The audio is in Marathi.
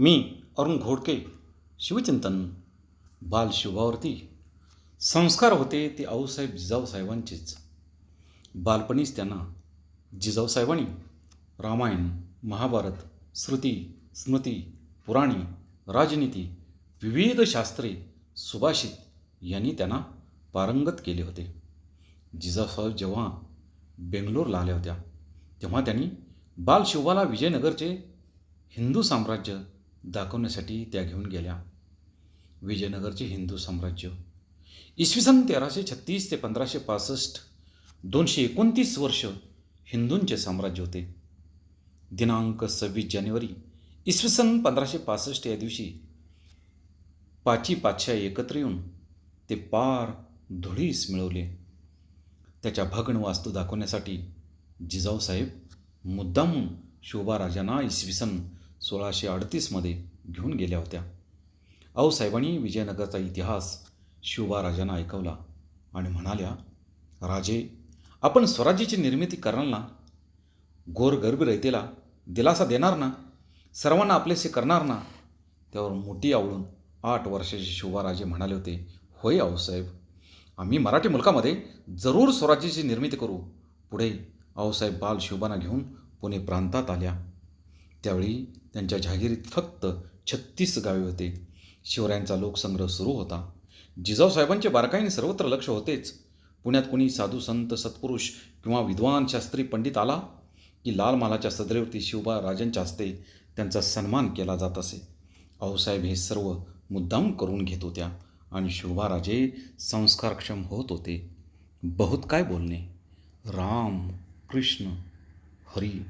मी अरुण घोडके शिवचिंतन बालशिवावरती संस्कार होते ते आऊसाहेब जिजाऊसाहेबांचेच बालपणीच त्यांना जिजाऊसाहेबांनी रामायण महाभारत श्रुती स्मृती पुराणी राजनीती विविध शास्त्रे सुभाषित यांनी त्यांना पारंगत केले होते. जिजाऊसाहेब जेव्हा बेंगलोरला आल्या होत्या तेव्हा त्यांनी बालशिवाला विजयनगरचे हिंदू साम्राज्य दाखवण्यासाठी त्या घेऊन गेल्या. विजयनगरचे हिंदू साम्राज्य. इसवी सन तेराशे छत्तीस ते पंधराशे पासष्ट दोनशे एकोणतीस वर्ष हिंदूंचे साम्राज्य होते. दिनांक सव्वीस जानेवारी इसवी सन पंधराशे पासष्ट या दिवशी पाची पाचशा एकत्र येऊन ते पार धुळीस मिळवले. त्याच्या भग्न वास्तू दाखवण्यासाठी जिजाऊसाहेब मुद्दामून शोभाराजांना इसवी सन सोळाशे अडतीसमध्ये घेऊन गेल्या होत्या. आऊसाहेबांनी विजयनगरचा इतिहास शिवबाराजांना ऐकवला आणि म्हणाल्या राजे आपण स्वराज्याची निर्मिती करणार ना? गोरगरबी रयतेला दिलासा देणार ना? सर्वांना आपलेसे करणार ना? त्यावर मोठी आवळून आठ वर्षाचे शिवबाराजे म्हणाले होते होय आऊसाहेब आम्ही मराठी मुलकामध्ये जरूर स्वराज्याची निर्मिती करू. पुढे आऊसाहेब बाल शिवबाना घेऊन पुणे प्रांतात आल्या. त्यावेळी त्यांच्या जहागिरीत फक्त छत्तीस गावे होते. शिवरायांचा लोकसंग्रह सुरू होता. जिजाऊसाहेबांचे बारकाईने सर्वत्र लक्ष होतेच. पुण्यात कुणी साधू संत सत्पुरुष किंवा विद्वान शास्त्री पंडित आला की लाल मालाच्या सदरेवरती शिवबा राजांच्या हस्ते त्यांचा सन्मान केला जात असे. आऊसाहेब हे सर्व मुद्दाम करून घेत होत्या आणि शिवबाराजे संस्कारक्षम होत होते. बहुत काय बोलणे. राम कृष्ण हरी